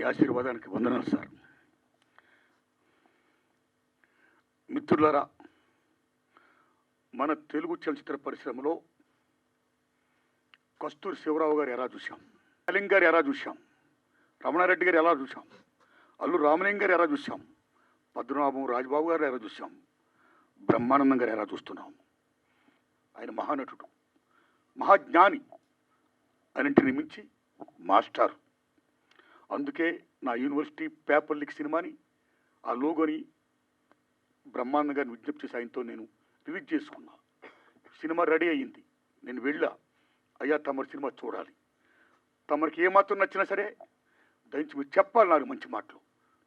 మీ ఆశీర్వాదానికి వందనాలు సార్. మిత్రులారా మన తెలుగు చలచిత్ర పరిశ్రమలో కస్తూరి శివరావు గారు ఎలా చూశాం? అలింగ్ గారు ఎలా చూశాం? రమణారెడ్డి గారు ఎలా చూశాం? అల్లు రామలింగ్ గారు ఎలా చూశాం? పద్మనాభం రాజబాబు గారు ఎలా చూశాం? బ్రహ్మానందం గారు ఎలా చూస్తున్నాం? ఆయన మహానటుడు మహాజ్ఞాని అన్నింటిని మించి మాస్టారు. అందుకే నా యూనివర్సిటీ పేపర్ లిక్ సినిమాని ఆ లోగోని బ్రహ్మాండంగా విజ్ఞప్తి చేసి ఆయనతో నేను రిలీజ్ చేసుకున్నా. సినిమా రెడీ అయ్యింది. నేను వెళ్ళా. అయ్యా తమరి సినిమా చూడాలి. తమరికి ఏమాత్రం నచ్చినా సరే దయచి మీరు చెప్పాలి నాకు మంచి మాటలు.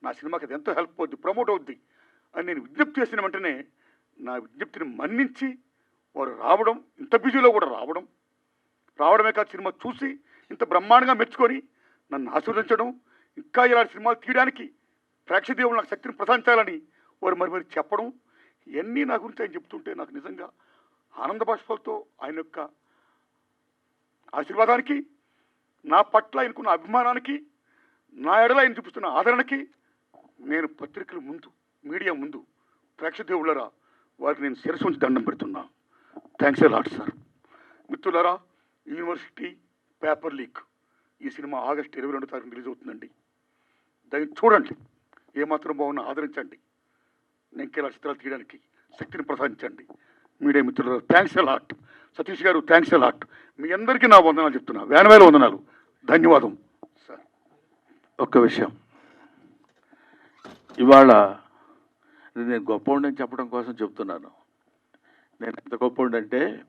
నా సినిమాకి అది ఎంతో హెల్ప్ అవుద్ది ప్రమోట్ అవుద్ది అని నేను విజ్ఞప్తి చేసిన వెంటనే నా విజ్ఞప్తిని మన్నించి వారు రావడం ఇంత బిజీలో కూడా రావడం. రావడమే కాదు సినిమా చూసి ఇంత బ్రహ్మాండంగా మెచ్చుకొని నన్ను ఆశీర్వదించడం ఇంకా ఇలాంటి సినిమాలు తీయడానికి ప్రేక్షదేవులు నాకు శక్తిని ప్రసాదించాలని వారు మరి మరి చెప్పడం ఇవన్నీ నా గురించి ఆయన చెప్తుంటే నాకు నిజంగా ఆనంద బాష్పాలతో ఆయన యొక్క ఆశీర్వాదానికి నా పట్ల ఆయనకున్న అభిమానానికి నా ఎడల ఆయన చూపిస్తున్న ఆదరణకి నేను పత్రికల ముందు మీడియా ముందు ప్రేక్షదేవులరా వారికి నేను శిరస్సు ఉంచి దండం పెడుతున్నా. థ్యాంక్స్ లాట్ సార్ మిత్రులరా యూనివర్సిటీ పేపర్ లీక్. ఈ సినిమా ఆగస్టు ఇరవై రెండు తారీఖు రిలీజ్ అవుతుందండి. దాన్ని చూడండి. ఏమాత్రం బాగున్నా ఆదరించండి. నేను కేలా చిత్రాలు తీయడానికి శక్తిని ప్రసాదించండి. మీడియా మిత్రులు థ్యాంక్స్ లాట్ సతీష్ గారు థ్యాంక్స్ లాట్ మీ అందరికీ నా వందనాలు చెప్తున్నా. వేనవేల వందనాలు. ధన్యవాదం సార్ ఒక్క విషయం. ఇవాళ నేను గొప్ప ఉండని చెప్పడం కోసం చెప్తున్నాను. నేను ఎంత గొప్ప అంటే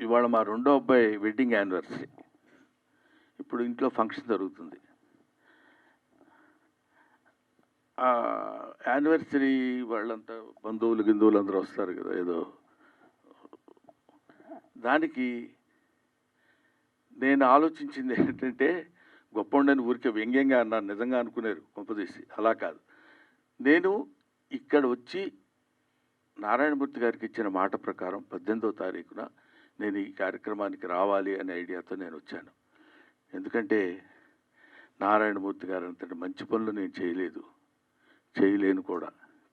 ఇవాళ మా రెండో అబ్బాయి వెడ్డింగ్ యానివర్సరీ ఇప్పుడు ఇంట్లో ఫంక్షన్ జరుగుతుంది. యానివర్సరీ వాళ్ళంతా బంధువులు గిందువులు అందరూ వస్తారు కదా ఏదో. దానికి నేను ఆలోచించింది ఏంటంటే గొప్ప ఉండని ఊరికే వ్యంగ్యంగా అన్నారు నిజంగా అనుకునేరు కొంపదీసి అలా కాదు. నేను ఇక్కడ వచ్చి నారాయణమూర్తి గారికి ఇచ్చిన మాట ప్రకారం పద్దెనిమిదో తారీఖున నేను ఈ కార్యక్రమానికి రావాలి అనే ఐడియాతో నేను వచ్చాను. ఎందుకంటే నారాయణమూర్తి గారు అంతటి మంచి పనులు నేను చేయలేదు. చేయలేను కూడా.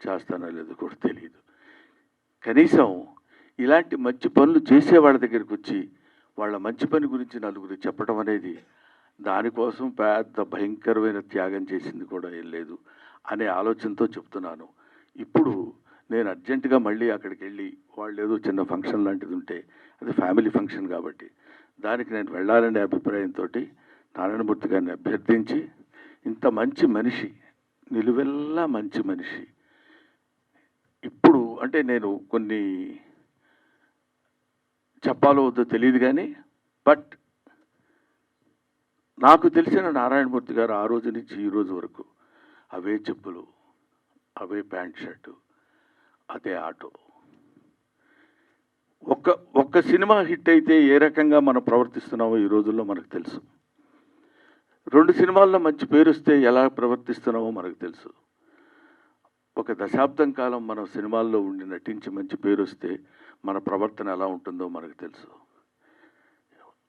చేస్తానో లేదో కూడా తెలియదు. కనీసం ఇలాంటి మంచి పనులు చేసే వాళ్ళ దగ్గరికి వచ్చి వాళ్ళ మంచి పని గురించి నలుగురు చెప్పడం అనేది దానికోసం పెద్ద భయంకరమైన త్యాగం చేసింది కూడా ఏం లేదు అనే ఆలోచనతో చెప్తున్నాను. ఇప్పుడు నేను అర్జెంటుగా మళ్ళీ అక్కడికి వెళ్ళి వాళ్ళు ఏదో చిన్న ఫంక్షన్ లాంటిది ఉంటే అది ఫ్యామిలీ ఫంక్షన్ కాబట్టి దానికి నేను వెళ్ళాలనే అభిప్రాయంతో నారాయణమూర్తి గారిని అభ్యర్థించి ఇంత మంచి మనిషి నిలువెల్లా మంచి మనిషి. ఇప్పుడు అంటే నేను కొన్ని చెప్పాలో వద్దో తెలియదు కానీ బట్ నాకు తెలిసిన నారాయణమూర్తి గారు ఆ రోజు నుంచి ఈ రోజు వరకు అవే చెప్పులు అవే ప్యాంట్ షర్టు అదే ఆటో. ఒక్క ఒక్క సినిమా హిట్ అయితే ఏ రకంగా మనం ప్రవర్తిస్తున్నామో ఈ రోజుల్లో మనకు తెలుసు. రెండు సినిమాల్లో మంచి పేరు వస్తే ఎలా ప్రవర్తిస్తున్నామో మనకు తెలుసు. ఒక దశాబ్దం కాలం మనం సినిమాల్లో ఉండి నటించి మంచి పేరు వస్తే మన ప్రవర్తన ఎలా ఉంటుందో మనకు తెలుసు.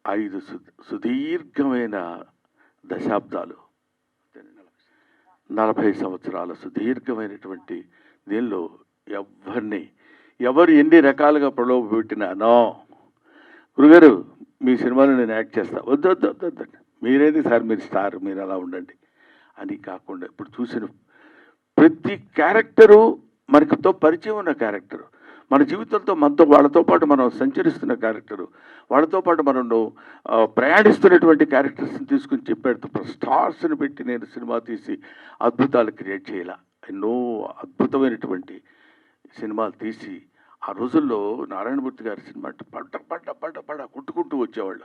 ఐదు సు సుదీర్ఘమైన దశాబ్దాలు. నలభై సంవత్సరాల సుదీర్ఘమైనటువంటి దీనిలో ఎవరిని ఎవరు ఎన్ని రకాలుగా ప్రలోభ పెట్టినానో. గురుగారు మీ సినిమాలో నేను యాక్ట్ చేస్తా. వద్దు వద్దు వద్దు వద్దండి మీరేది సార్ మీరు స్టార్ మీరు అలా ఉండండి. అని కాకుండా ఇప్పుడు చూసిన ప్రతి క్యారెక్టరు మనకుతో పరిచయం ఉన్న క్యారెక్టరు. మన జీవితంతో మనతో వాళ్ళతో పాటు మనం సంచరిస్తున్న క్యారెక్టరు. వాళ్ళతో పాటు మనం ప్రయాణిస్తున్నటువంటి క్యారెక్టర్స్ని తీసుకుని చెప్పాడు స్టార్స్ని పెట్టి నేను సినిమా తీసి అద్భుతాలు క్రియేట్ చేయాల? ఎన్నో అద్భుతమైనటువంటి సినిమాలు తీసి ఆ రోజుల్లో నారాయణమూర్తి గారి సినిమా పడ్డ పడ్డ పడ్డ పడ్డ కుట్టుకుంటూ వచ్చేవాళ్ళు.